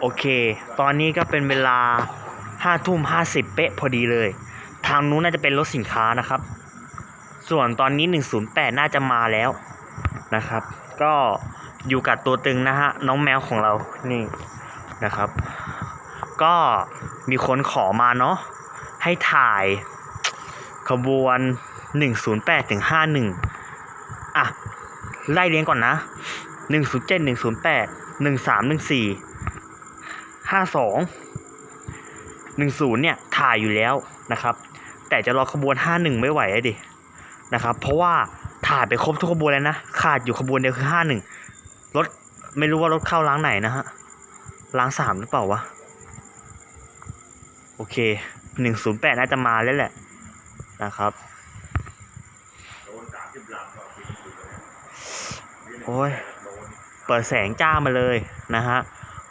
โอเค ตอนนี้ก็เป็นเวลาห้าทุ่มห้าสิบเป๊ะพอดีเลย ทางนู้นน่าจะเป็นรถสินค้านะครับ ส่วนตอนนี้108น่าจะมาแล้วนะครับ ก็อยู่กับตัวตึงนะฮะ น้องแมวของเรานี่นะครับ ก็มีคนขอมาเนาะให้ถ่ายขบวน 108ถึง51 อะ ไล่เรียงก่อนนะ 107 108 1314 52 10 เนี่ยถ่ายอยู่แล้วนะครับ แต่จะรอขบวน 51 ไม่ไหวอดินะครับ เพราะว่าถ่ายไปครบทุกขบวนแล้วนะ ขาดอยู่ขบวนเดียวคือ 51 รถไม่รู้ว่ารถเข้าล้างไหนนะฮะ ล้างสามหรือเปล่าวะ โอเค 108 น่าจะมาแล้วแหละนะครับโอ้ย เปิดแสงจ้ามาเลยนะฮะ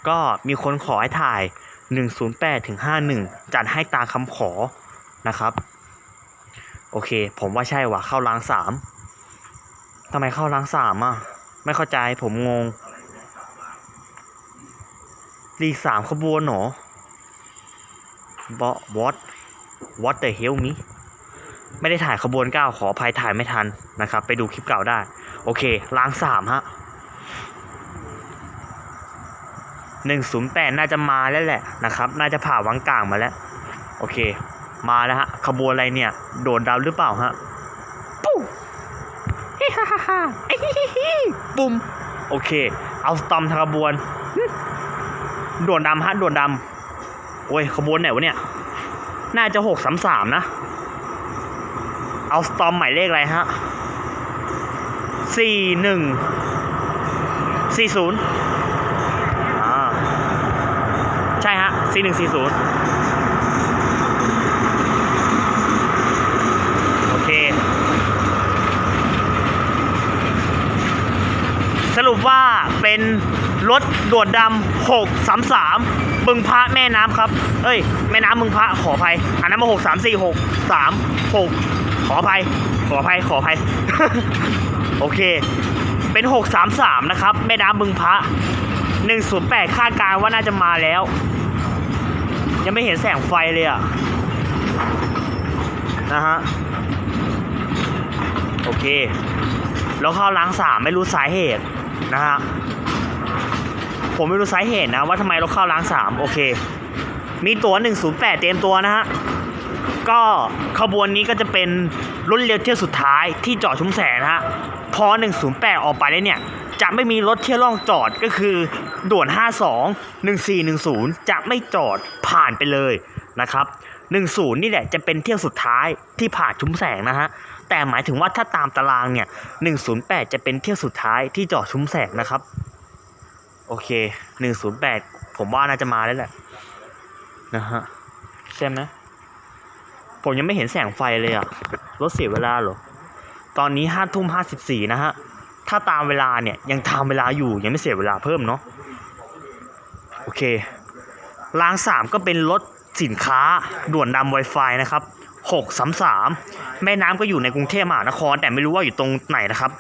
ก็มีคนขอให้ถ่าย 108ถึง51 จัดให้ตาคำขอนะครับ โอเค ผมว่าใช่ว่ะเข้าล้างสามทำไมเข้าล้างสามอะ ไม่เข้าใจผมงงรีสามขบวนเหรอบอวอตวอตเตอร์เฮลมิไม่ได้ถ่ายขบวนเก้าขออภัยถ่ายไม่ทันนะครับ ไปดูคลิปเก่าได้ โอเคล้างสามฮะ หนึ่งศูนย์แปดน่าจะมาแล้วแหละนะครับ น่าจะผ่าวังกลางมาแล้ว โอเค มาแล้วฮะ ขบวนอะไรเนี่ย โดดดาวหรือเปล่าฮะปุ๊บฮิฮ่าฮ่าฮ่าเอ้ยฮิฮิฮิปุ่มโอเค เอาสตอมทางขบวนหึด่วนดำฮะด่วนดำโอ้ย ขบวนไหนวะเนี่ย น่าจะหกสามสามนะ เอาสตอมหมายเลขอะไรฮะสี่หนึ่งสี่ศูนย์ 4140 โอเค สรุปว่าเป็นรถด่วนดำ633 บึงพระแม่น้ำครับ เอ้ย แม่น้ำบึงพระขออภัย อันนั้นมา6 3 4 6 3 6 ขออภัย ขออภัย ขออภัย โอเค เป็น 633 นะครับ แม่น้ำบึงพระ108คาดการว่าน่าจะมาแล้ว ยังไม่เห็นแสงไฟเลยอะ นะฮะ โอเค แล้วเข้าล้างสามไม่รู้สาเหตุนะฮะ ผมไม่รู้สาเหตุนะ ว่าทำไมเราเข้าล้างสามโอเค มีตั๋ว108 เตรียมตัวนะฮะ ก็ขบวนนี้ก็จะเป็นรุ่นเร็วเที่ยวสุดท้ายที่จอดชุมแสนะฮะ พอ 108 ออกไปแล้วเนี่ยจะไม่มีรถเที่ยวล่องจอดก็คือ ด่วน 52 1410 จะไม่จอดผ่านไปเลยนะครับ 10 นี่แหละจะเป็นเที่ยวสุดท้ายที่ผ่านชุมแสงนะฮะ แต่หมายถึงว่าถ้าตามตารางเนี่ย 108 จะเป็นเที่ยวสุดท้ายที่จอดชุมแสงนะครับ โอเค 108 ผมว่าน่าจะมาแล้วแหละนะฮะใช่ไหมผมยังไม่เห็นแสงไฟเลยอะรถเสียเวลาเหรอ ตอนนี้ห้าทุ่มห้าสิบสี่นะฮะ ถ้าตามเวลาเนี่ยยังตามเวลาอยู่ยังไม่เสียเวลาเพิ่มเนาะ เครางสามก็เป็นรถสินค้าด่วนดำ Wi-Fi นะครับหกสามสามแม่น้ำก็อยู่ในกรุงเทพมหานคร แต่ไม่รู้ว่าอยู่ตรงไหนนะครับ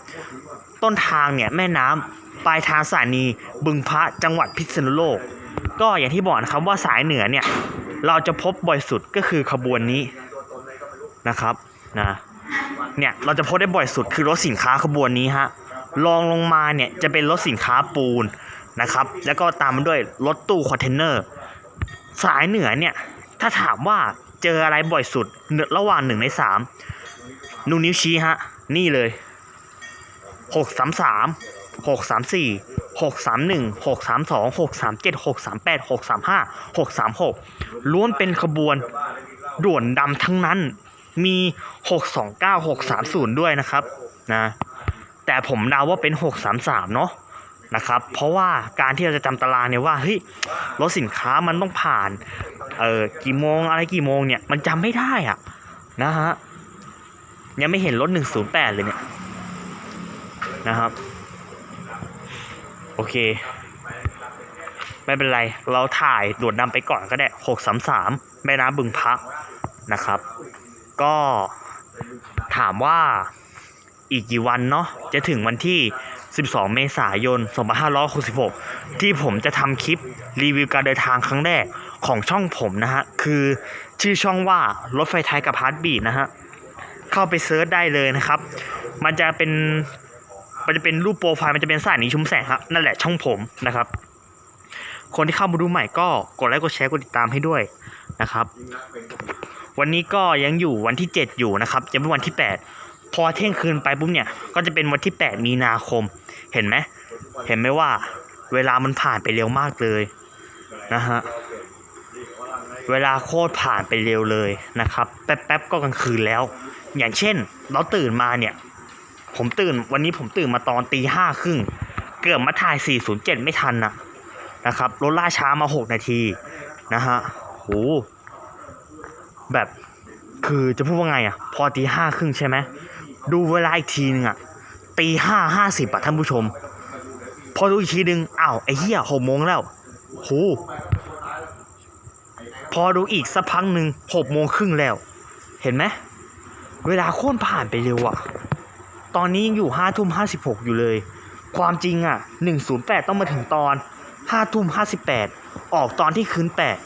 ต้นทางเนี่ยแม่น้ำปลายทางสถานีบึงพระจังหวัดพิษณุโลก ก็อย่างที่บอกนะครับว่าสายเหนือเนี่ยเราจะพบบ่อยสุดก็คือขบวนนี้นะครับนะเนี่ยเราจะพบได้บ่อยสุดคือรถสินค้าขบวนนี้ฮะรองลงมาเนี่ยจะเป็นรถสินค้าปูน นะครับ แล้วก็ตามมาด้วยรถตู้คอนเทนเนอร์สายเหนือเนี่ย ถ้าถามว่าเจออะไรบ่อยสุดระหว่างหนึ่งในสามนูนิ้วชี้ฮะ นี่เลยหกสามสามหกสามสี่หกสามหนึ่งหกสามสองหกสามเจ็ดหกสามแปดหกสามห้าหกสามหกล้วนเป็นขบวนด่วนดำทั้งนั้น มีหกสองเก้าหกสามศูนย์ด้วยนะครับนะ แต่ผมเดาว่าเป็นหกสามสามเนาะ นะครับ เพราะว่าการที่เราจะจำตารางเนี่ยว่าเฮ้ยรถสินค้ามันต้องผ่านเออกี่โมงอะไรกี่โมงเนี่ยมันจำไม่ได้อะนะฮะยังไม่เห็นรถหนึ่งศูนย์แปดเลยเนี่ยนะครับโอเค ไม่เป็นไรเราถ่ายด่วนดำไปก่อนก็ได้หกสามสามแม่น้ำบึงพระนะครับ ก็ถามว่าอีกกี่วันเนาะจะถึงวันที่ 12 เมษายน 2566 ที่ผมจะทำคลิปรีวิวการเดินทางครั้งแรกของช่องผมนะฮะ คือชื่อช่องว่ารถไฟไทยกับฮาร์ดบีดนะฮะ เข้าไปเซิร์ชได้เลยนะครับ มันจะเป็น มันจะเป็นรูปโปรไฟล์ มันจะเป็นสายนี้ชุมแสงครับนั่นแหละช่องผมนะครับ คนที่เข้ามาดูใหม่ก็กดไลค์กดแชร์กดติดตามให้ด้วยนะครับ วันนี้ก็ยังอยู่วันที่ 7 อยู่นะครับยังเป็นวันที่ 8 พอเที่ยงคืนไปปุ๊บเนี่ย ก็จะเป็นวันที่ 8 มีนาคม เห็นไหม เห็นไหมว่า เวลามันผ่านไปเร็วมากเลยนะฮะ เวลาโคตรผ่านไปเร็วเลยนะครับ แป๊บๆก็กลางคืนแล้ว อย่างเช่น เราตื่นมาเนี่ย ผมตื่นวันนี้ผมตื่นมาตอนตีห้าครึ่ง เกือบมาถ่าย 407 ไม่ทันนะนะครับรถล่าช้ามา 6 นาทีนะฮะโหแบบคือจะพูดว่าไงอะ พอตีห้าครึ่งใช่ไหม ดูเวลาอีกทีนึงอะตีห้าห้าสิบอะท่านผู้ชม พอดูอีกทีนึงอ้าวไอ้เหี้ยหกโมงแล้วโหพอดูอีกสักพักหนึ่งหกโมงครึ่งแล้ว เห็นไหมเวลาโค่นผ่านไปเร็วอะตอนนี้ยังอยู่ห้าทุ่มห้าสิบหกอยู่เลย ความจริงอะหนึ่งศูนย์แปดต้องมาถึงตอนห้าทุ่มห้าสิบแปดออกตอนที่คืนแปด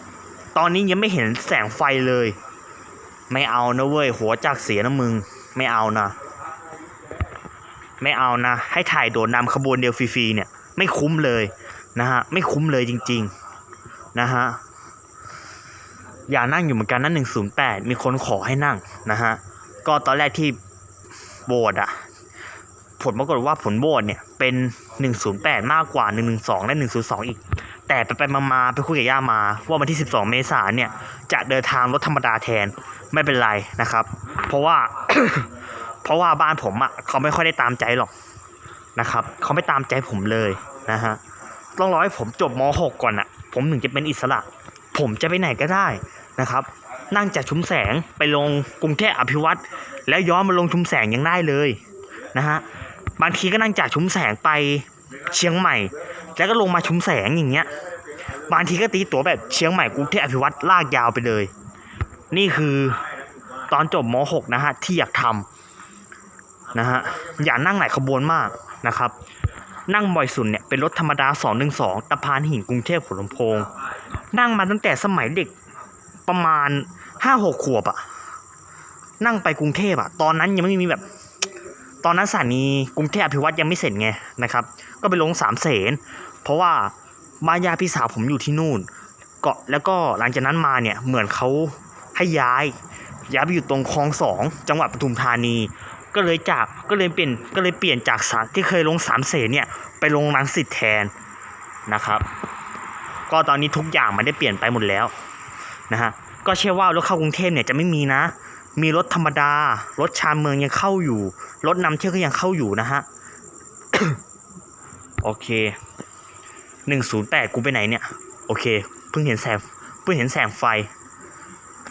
ตอนนี้ยังไม่เห็นแสงไฟเลย ไม่เอานะเว้ย หัวจักเสียนะมึง ไม่เอานะ ไม่เอานะ ให้ถ่ายโดดนำขบวนเดียวฟรีๆเนี่ย ไม่คุ้มเลยนะฮะ ไม่คุ้มเลยจริงๆนะฮะ อย่านั่งอยู่เหมือนกันนะหนึ่งศูนย์แปดมีคนขอให้นั่งนะฮะ ก็ตอนแรกที่โบดอะผลปรากฏว่าผลโบดเนี่ยเป็น 108 มากกว่า 112 และ 102 อีก แต่ไปไปมาไปคุยกับย่ามา ว่าวันที่ 12 เมษายนเนี่ย จะเดินทางรถธรรมดาแทนไม่เป็นไรนะครับ เพราะว่า เพราะว่าบ้านผมอะเขาไม่ค่อยได้ตามใจหรอกนะครับเขาไม่ตามใจผมเลยนะฮะต้องรอให้ผมจบม .6 ก่อนอะผมถึงจะเป็นอิสระ ผมจะไปไหนก็ได้นะครับ นั่งจากชุมแสงไปลงกรุงเทพอภิวัตรแล้วย้อนมาลงชุมแสงยังได้เลยนะฮะบางทีก็นั่งจากชุมแสงไปเชียงใหม่ แล้วก็ลงมาชุมแสงอย่างเงี้ยบางทีก็ตีตั๋วแบบเชียงใหม่กรุงเทพอภิวัตรลากยาวไปเลย นี่คือตอนจบม .6 นะฮะที่อยากทำ นะฮะอย่านั่งหลายขบวนมากนะครับ นั่งบ่อยสุดเนี่ยเป็นรถธรรมดา 212ตะพานหินกรุงเทพหัวลำโพง นั่งมาตั้งแต่สมัยเด็กประมาณห้าหกขวบอะนั่งไปกรุงเทพอะตอนนั้นยังไม่มีแบบ ตอนนั้นสถานีกรุงเทพอภิวัตยังไม่เสร็จไงนะครับ ก็ไปลงสามเสนเพราะว่าบ้านญาพี่สาวผมอยู่ที่นู่นเกาะแล้วก็หลังจากนั้นมาเนี่ยเหมือนเขาให้ย้ายย้ายไปอยู่ตรงคลองสองจังหวัดปทุมธานี ก็เลยจากก็เลยเปลี่ยนก็เลยเปลี่ยนจากสามที่เคยลงสามเสนเนี่ยไปลงรังสิตแทนนะครับ ก็ตอนนี้ทุกอย่างมันได้เปลี่ยนไปหมดแล้วนะฮะก็เชื่อว่ารถเข้ากรุงเทพเนี่ยจะไม่มีนะ มีรถธรรมดา รถชานเมืองยังเข้าอยู่ รถนำเที่ยวก็ยังเข้าอยู่นะฮะโอเคหนึ่งศูนย์แปดกูไปไหนเนี่ย โอเค เพิ่งเห็นแสงเพิ่งเห็นแสงไฟ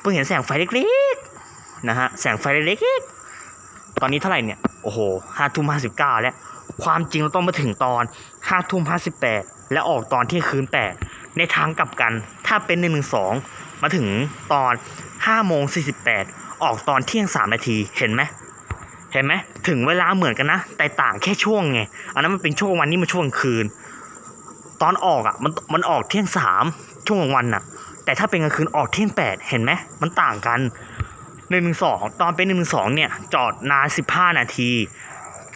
เพิ่งเห็นแสงไฟเล็กๆนะฮะแสงไฟเล็กๆ ตอนนี้เท่าไหร่เนี่ย โอ้โหห้าทุ่มห้าสิบเก้าแล้ว ความจริงเราต้องมาถึงตอนห้าทุ่มห้าสิบแปดและออกตอนเที่ยงคืนแปดในทางกลับกัน ถ้าเป็นหนึ่งหนึ่งสองมาถึงตอนห้าโมงสี่สิบแปดออกตอนเที่ยงสามนาทีเห็นไหมเห็นไหมถึงเวลาเหมือนกันนะ แต่ต่างแค่ช่วงไง อันนั้นมันเป็นช่วงวันนี้มันช่วงคืน ตอนออกอะมันมันออกเที่ยงสามช่วงกลางวันน่ะ แต่ถ้าเป็นกลางคืนออกเที่ยงแปดเห็นไหมมันต่างกัน หนึ่งหนึ่งสองตอนเป็นหนึ่งหนึ่งสองเนี่ยจอดนานสิบห้านาที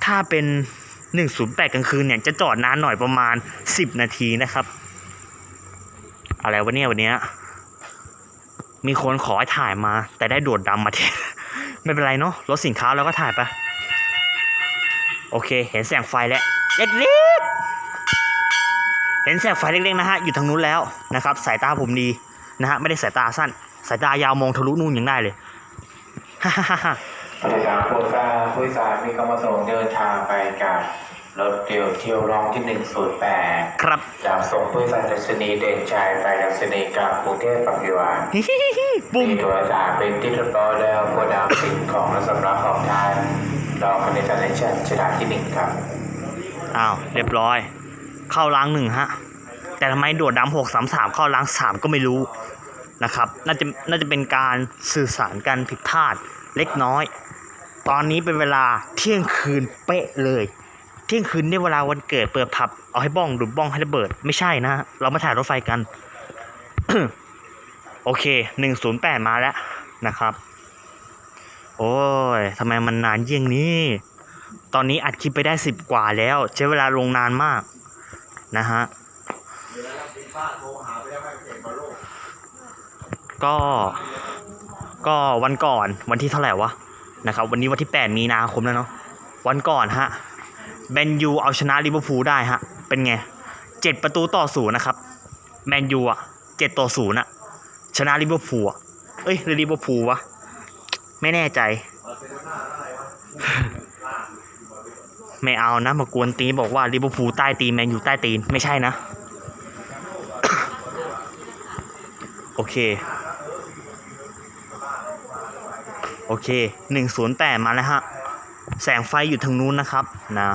ถ้าเป็นหนึ่งศูนย์แปดกลางคืนเนี่ยจะจอดนานหน่อยประมาณสิบนาทีนะครับ อะไรวะเนี่ยวันเนี้ยมีคนขอให้ถ่ายมา แต่ได้โดดดำมาแทนไม่เป็นไรเนาะรถสินค้าเราก็ถ่ายไปโอเค เห็นแสงไฟแล้วเล็กๆเห็นแสงไฟเล็กๆนะฮะอยู่ทางนู้นแล้วนะครับ สายตาผมดีนะฮะไม่ได้สายตาสั้น สายตายาวมองทะลุนู่นยังได้เลย ฮ่าฮ่าฮ่าบริการผู้สารผู้โดยสารมีความประสงค์เดินทางไปกับรถเดียวเที่ยวรองที่108ครับจากส่งผู้โดยสารจากสนีย์เด่นชัยไปยังสนีย์กลางกรุงเทพปฏิวัติฮิฮิฮิฮิบุ้มมีตัวสารเป็นที่เรียบร้อยแล้วโกดังสิ่งของและสำรับของทานรอคอนเนคชั่นในชั้นชดาที่หนึ่งครับอ้าวเรียบร้อย เข้าล้างหนึ่งฮะ แต่ทำไมโดดดำหกสามสามเข้าล้างสามก็ไม่รู้นะครับ น่าจะน่าจะเป็นการสื่อสารกันผิดพลาด เล็กน้อย ตอนนี้เป็นเวลาเที่ยงคืนเป๊ะเลย เที่ยงคืนเนี่ยเวลาวันเกิดเปิดผับเอาให้บ้องดูดบ้องให้ระเบิด ไม่ใช่นะฮะเรามาถ่ายรถไฟกัน โอเคหนึ่งศูนย์แปดมาแล้วนะครับ โอ้ยทำไมมันนานเยี่ยงนี้ ตอนนี้อัดคลิปไปได้สิบกว่าแล้ว ใช้เวลาลงนานมากนะฮะก็ ก็วันก่อนวันที่เท่าไหร่วะนะครับวันนี้วันที่ 8 มีนาคมแล้วเนาะวันก่อนฮะแมนยูเอาชนะลิเวอร์พูลได้ฮะเป็นไงเจ็ดประตูต่อศูนย์นะครับแมนยูอะเจ็ดต่อศูนย์อะชนะลิเวอร์พูลอะเอ้ยลิเวอร์พูลวะไม่แน่ใจ ไม่เอานะมากวนตีนบอกว่าลิเวอร์พูลใต้ตีนแมนยูใต้ตีนไม่ใช่นะ โอเค โอเคหนึ่งศูนย์แปดมาแล้วฮะ แสงไฟอยู่ทางนู้นนะครับนะ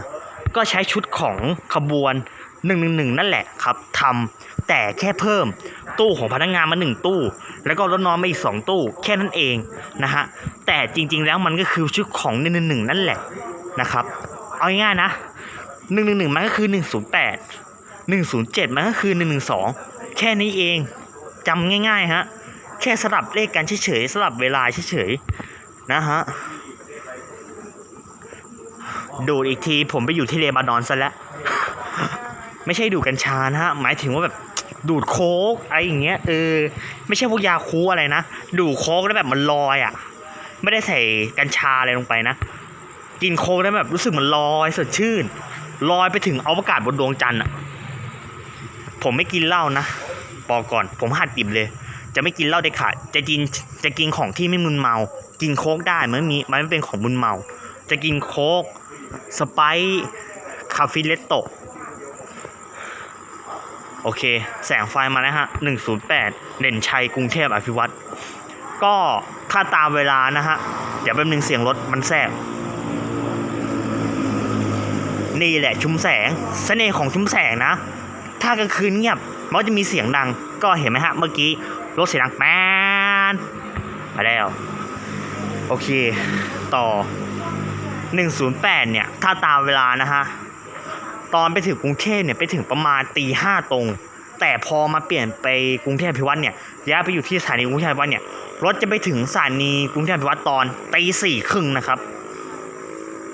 ก็ใช้ชุดของขบวนหนึ่งหนึ่งหนึ่งนั่นแหละครับทำแต่แค่เพิ่มตู้ของพนักงานมาหนึ่งตู้ แล้วก็รถนอนมาอีกสองตู้แค่นั้นเองนะฮะแต่จริงๆแล้วมันก็คือชุดของหนึ่งหนึ่งหนึ่งนั่นแหละนะครับ เอาง่ายๆนะหนึ่งหนึ่งหนึ่งมันก็คือหนึ่งศูนย์แปดหนึ่งศูนย์เจ็ดมันก็คือหนึ่งหนึ่งสองแค่นี้เองจำง่ายๆฮะแค่สลับเลขกันเฉยๆสลับเวลาเฉยๆ นะฮะ ดูดอีกทีผมไปอยู่ที่เลบานอนซะแล้ว ไม่ใช่ดูดกัญชานะฮะ หมายถึงว่าแบบดูดโค้กอะไรอย่างเงี้ยเออไม่ใช่พวกยาคูอะไรนะ ดูดโค้กแล้วแบบมันลอยอะ่ะ ไม่ได้ใส่กัญชาอะไรลงไปนะ กินโค้กแล้วแบบรู้สึกมันลอยสดชื่น ลอยไปถึงอวกาศบนดวงจันทร์อะ ผมไม่กินเหล้านะบอกก่อน ผมหัดดิบเลย จะไม่กินเหล้าเด็ดขาดจะกินจะกินของที่ไม่มึนเมา กินโค้กได้มันมีมันไม่เป็นของมึนเมา จะกินโค้กสไปซ์คาเฟิเลตโตโอเค แสงไฟมาแล้วฮะ 108 เด่นชัยกรุงเทพอภิวัตรก็ถ้าตามเวลานะฮะ เดี๋ยวแป๊บนึงเสียงรถมันแทรกนี่แหละชุมแสงเสน่ห์ของชุมแสงนะ ถ้ากลางคืนเงียบมันจะมีเสียงดัง ก็เห็นไหมฮะ เมื่อกี้รถเสียงดังแป๊นมาแล้ว โอเค ต่อ 108 เนี่ย ถ้าตามเวลานะฮะ ตอนไปถึงกรุงเทพเนี่ย ไปถึงประมาณตีห้าตรง แต่พอมาเปลี่ยนไปกรุงเทพอภิวัตเนี่ยย้ายไปอยู่ที่สถานีกรุงเทพอภิวัตเนี่ย รถจะไปถึงสถานีกรุงเทพอภิวัตตอนตีสี่ครึ่งนะครับ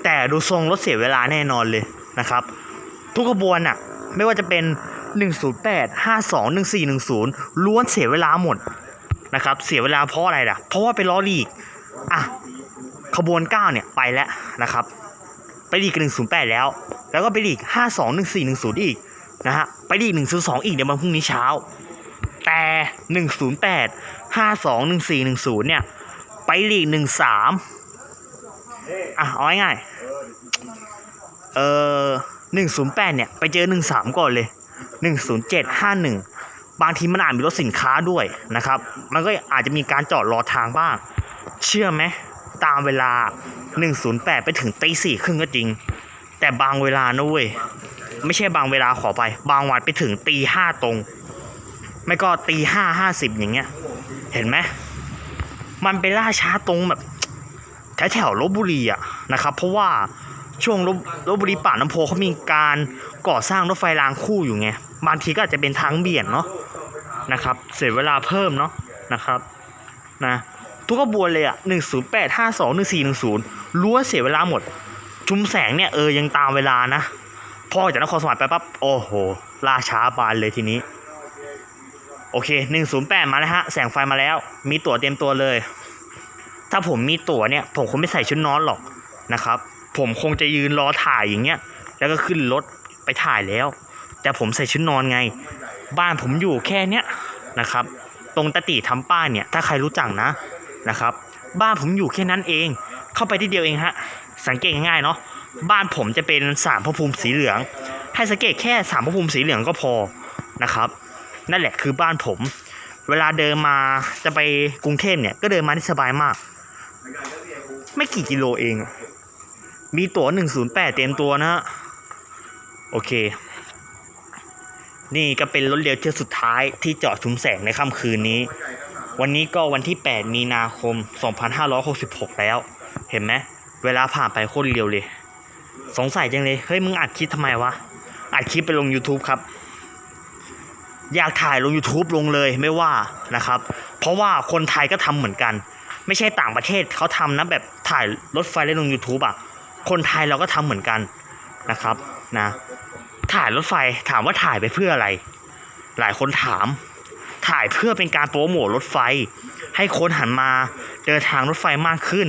แต่ดูทรงรถเสียเวลาแน่นอนเลยนะครับ ทุกขบวนอะไม่ว่าจะเป็น 108 52 1410 ล้วนเสียเวลาหมดนะครับ เสียเวลาเพราะอะไรล่ะ เพราะว่าไปล้อลีก อะขบวน 9 เนี่ยไปแล้วนะครับ ไปลีก108 แล้ว แล้วก็ไปลีก 52 1410 อีกนะฮะไปลีก102 อีกเดี๋ยววันพรุ่งนี้เช้า แต่ 108 52 1410 เนี่ย ไปลีก 13 อะ เอาง่ายๆเออ108 เนี่ย ไปเจอ 13 ก่อนเลย 107 51 บางทีมันอาจมีรถสินค้าด้วยนะครับ มันก็อาจจะมีการจอดรอทางบ้าง เชื่อไหมตามเวลา 108 ไปถึงตีสี่ครึ่งก็จริง แต่บางเวลานะเว้ย ไม่ใช่บางเวลาขอไป บางวันไปถึงตีห้าตรง ไม่ก็ตีห้าห้าสิบอย่างเงี้ย เห็นไหมมันไปล่าช้าตรงแบบแถวแถวลบบุรีอะนะครับ เพราะว่าช่วงลบลบบุรีป่าน้ำโพเขามีการก่อสร้างรถไฟรางคู่อยู่ไงบางทีก็อาจจะเป็นทางเบี่ยงเนาะนะครับ เสียเวลาเพิ่มเนาะนะครับนะ ทุกขบวนเลยอะหนึ่งศูนย์แปดห้าสองหนึ่งสี่หนึ่งศูนย์ล้วเสียเวลาหมด ชุมแสงเนี่ยเออยังตามเวลานะพอจากนครสวรรค์ไปปั๊บโอ้โหล่าช้าบานเลยทีนี้ โอเคหนึ่งศูนย์แปดมาแล้วฮะ แสงไฟมาแล้ว มีตั๋วเตรียมตัวเลย ถ้าผมมีตั๋วเนี่ย ผมคงไม่ใส่ชุดนอนหรอกนะครับ ผมคงจะยืนรอถ่ายอย่างเงี้ยแล้วก็ขึ้นรถไปถ่ายแล้ว แต่ผมใส่ชุดนอนไง บ้านผมอยู่แค่เนี้ยนะครับ ตรงตะติทำป้ายเนี่ย ถ้าใครรู้จักนะ นะครับ บ้านผมอยู่แค่นั้นเอง เข้าไปที่เดียวเองฮะ สังเกตง่ายๆเนาะ บ้านผมจะเป็นสามพระภูมิสีเหลือง ให้สังเกตแค่สามพระภูมิสีเหลืองก็พอนะครับ นั่นแหละคือบ้านผม เวลาเดินมาจะไปกรุงเทพเนี่ยก็เดินมาได้สบายมาก ไม่กี่กิโลเอง มีตั๋ว108 เตรียมตัวนะฮะ โอเค นี่ก็เป็นรถเร็วเที่ยวสุดท้ายที่จอดชุมแสงในค่ำคืนนี้ วันนี้ก็วันที่ 8 มีนาคม 2566 แล้ว เห็นไหมเวลาผ่านไปโคตรเร็วเลย สงสัยจังเลย เฮ้ย มึงอัดคลิปทำไมวะ อัดคลิปไปลง YouTube ครับ อยากถ่ายลง YouTube ลงเลยไม่ว่านะครับ เพราะว่าคนไทยก็ทำเหมือนกัน ไม่ใช่ต่างประเทศเขาทำนะแบบถ่ายรถไฟแล้วลง YouTube อะ คนไทยเราก็ทำเหมือนกันนะครับนะ ถ่ายรถไฟถามว่าถ่ายไปเพื่ออะไร หลายคนถาม ถ่ายเพื่อเป็นการโปรโมทรถไฟ ให้คนหันมาเดินทางรถไฟมากขึ้น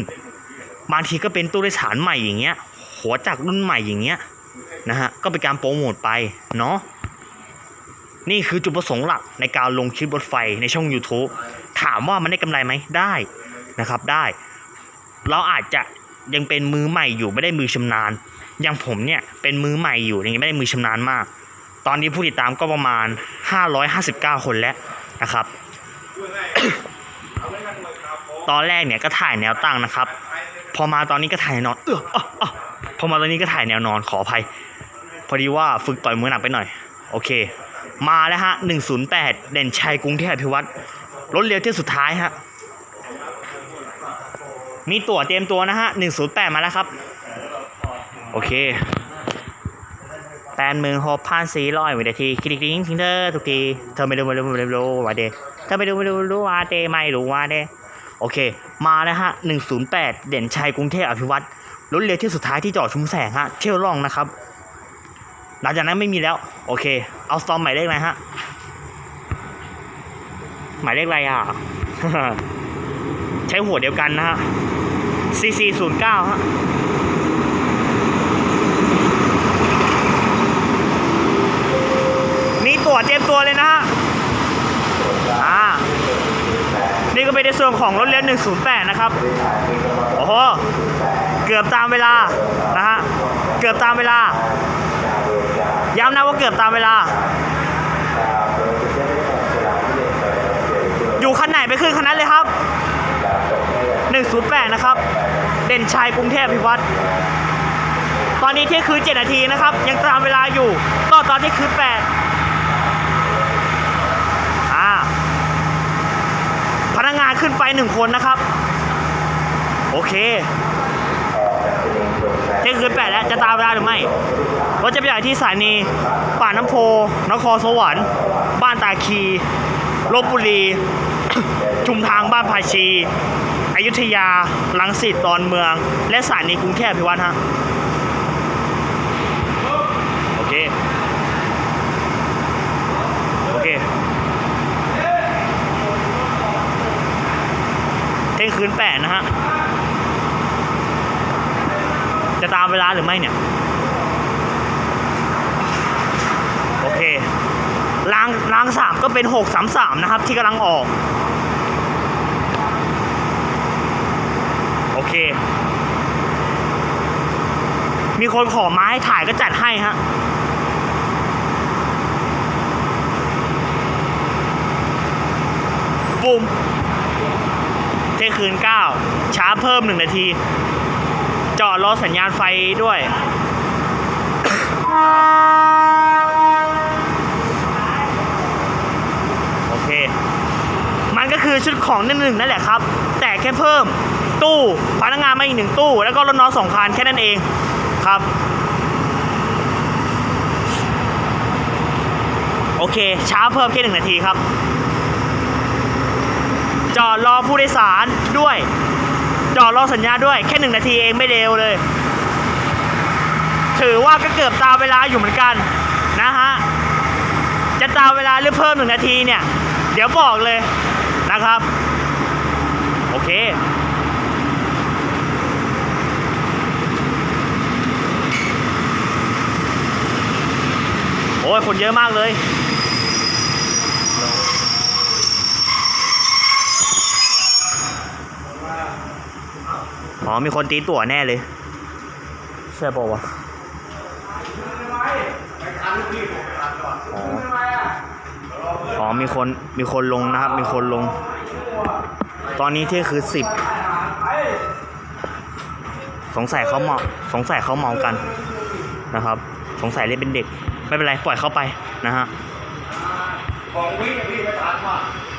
บางทีก็เป็นตู้โดยสารใหม่อย่างเงี้ย หัวจักรรุ่นใหม่อย่างเงี้ยนะฮะก็เป็นการโปรโมทไปเนาะนี่คือจุดประสงค์หลักในการลงคลิปรถไฟในช่อง YouTube ถามว่ามันได้กำไรไหมได้นะครับได้ เราอาจจะยังเป็นมือใหม่อยู่ไม่ได้มือชำนาญ อย่างผมเนี่ยเป็นมือใหม่อยู่ยังไม่ได้มือชำนาญมาก ตอนนี้ผู้ติดตามก็ประมาณ 559 คนแล้ว นะครับ ตอนแรกเนี่ยก็ถ่ายแนวตั้งนะครับ พอมาตอนนี้ก็ถ่ายแนอนเออออพอมาตอนนี้ก็ถ่ายแนวนอนขออภัย พอดีว่าฝึกต่อยมือหนักไปหน่อย โอเค มาแล้วฮะ108เด่นชัยกรุงเทพพิวัตรรถเร็วที่ยวสุดท้ายฮะมีตั๋วเตรียมตัวนะฮะ108มาแล้วครับ โอเค แปดหมื่นหกพันสี่ร้อยวินาทีคลิกลิงทิ้งเธอทุกทีเธอไม่รู้ไม่รู้ไม่รู้ว่าเดเธอไม่รู้ไม่รู้รู้ว่าเดไม่รู้ว่าเดโอเค มาแล้วฮะ108เด่นชัยกรุงเทพอภิวัตรรถเร็วที่ยวสุดท้ายที่จอดชุมแสงฮะเที่ยวร่องนะครับ หลังจากนั้นไม่มีแล้ว โอเค เอาสตอมหมายเลขอะไรฮะหมายเลขอะไรอะ ใช้หัวเดียวกันนะฮะ CC 0 9 ฮะ มี ตัวเตรียมตัวเลยนะฮะอ่านี่ก็เป็นในส่วนของรถเลี้ยว108 นะครับ โอ้โห เกือบตามเวลา นะฮะ เกือบตามเวลา ย้ำนะว่าเกือบตามเวลา อยู่คันไหนไปขึ้นคันนั้นเลยครับ 108 นะครับ เด่นชัยกรุงเทพพิวัตรตอนนี้เที่ยงคืน7นาทีนะครับ ยังตามเวลาอยู่ ก็ตอนที่คืน8อ่า พนักงาน ขึ้นไปหนึ่งคนนะครับ โอเคเที่ยงคืนแปดแล้วจะตามเวลาหรือไม่รถจะไปจ่ายที่สถานีป่าน้ำโพนครสวรรค์ บ้านตาคีลบบุรี ชุมทางบ้านภาชีอยุธยาลังสิตดอนเมือง และสถานีกรุงเทพพิวัตรฮะ โอเค โอเค เที่ยงคืนแปดนะฮะ จะตามเวลาหรือไม่เนี่ย โอเครางรางสามก็เป็นหกสามสามนะครับที่กำลังออก โอเค มีคนขอมาให้ถ่ายก็จัดให้ฮะปุ่มเที่ยงคืนเก้าช้าเพิ่มหนึ่งนาที รอสัญญาณไฟด้วย โอเค มันก็คือชุดของนั่นหนึ่งนั่นแหละครับ แต่แค่เพิ่มตู้พนักงานมาอีกหนึ่งตู้ แล้วก็รถน้องสองคันแค่นั้นเองครับ โอเค ช้าเพิ่มแค่หนึ่งนาทีครับ จอดรอผู้โดยสารด้วย จอดรอสัญญาด้วยแค่หนึ่งนาทีเองไม่เร็วเลย ถือว่าก็เกือบตามเวลาอยู่เหมือนกันนะฮะจะตามเวลาหรือเพิ่มหนึ่งนาทีเนี่ย เดี๋ยวบอกเลยนะครับ โอเคโอ้ยคนเยอะมากเลย อ๋อมีคนตีตั๋วแน่เลย ใช่ป่าวะอ๋ออ๋อมีคนมีคนลงนะครับ มีคนลง ตอนนี้เที่ยงคือสิบสงสัยเขาเมาสงสัยเขาเมากันนะครับ สงสัยเล่นเป็นเด็ก ไม่เป็นไรปล่อยเข้าไปนะฮะ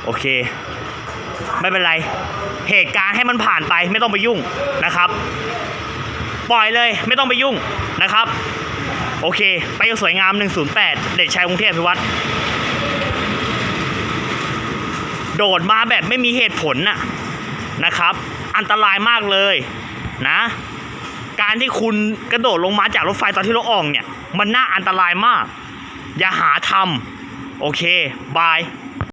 โอเค ไม่เป็นไร เหตุการณ์ให้มันผ่านไปไม่ต้องไปยุ่งนะครับ ปล่อยเลยไม่ต้องไปยุ่งนะครับ โอเค ไปยังสวยงาม 108 เด็กชายกรุงเทพพิวัตรโดดมาแบบไม่มีเหตุผลน่ะนะครับ อันตรายมากเลยนะ การที่คุณกระโดดลงมาจากรถไฟตอนที่รถอ่อกเนี่ย มันน่าอันตรายมาก อย่าหาทำโอเค บาย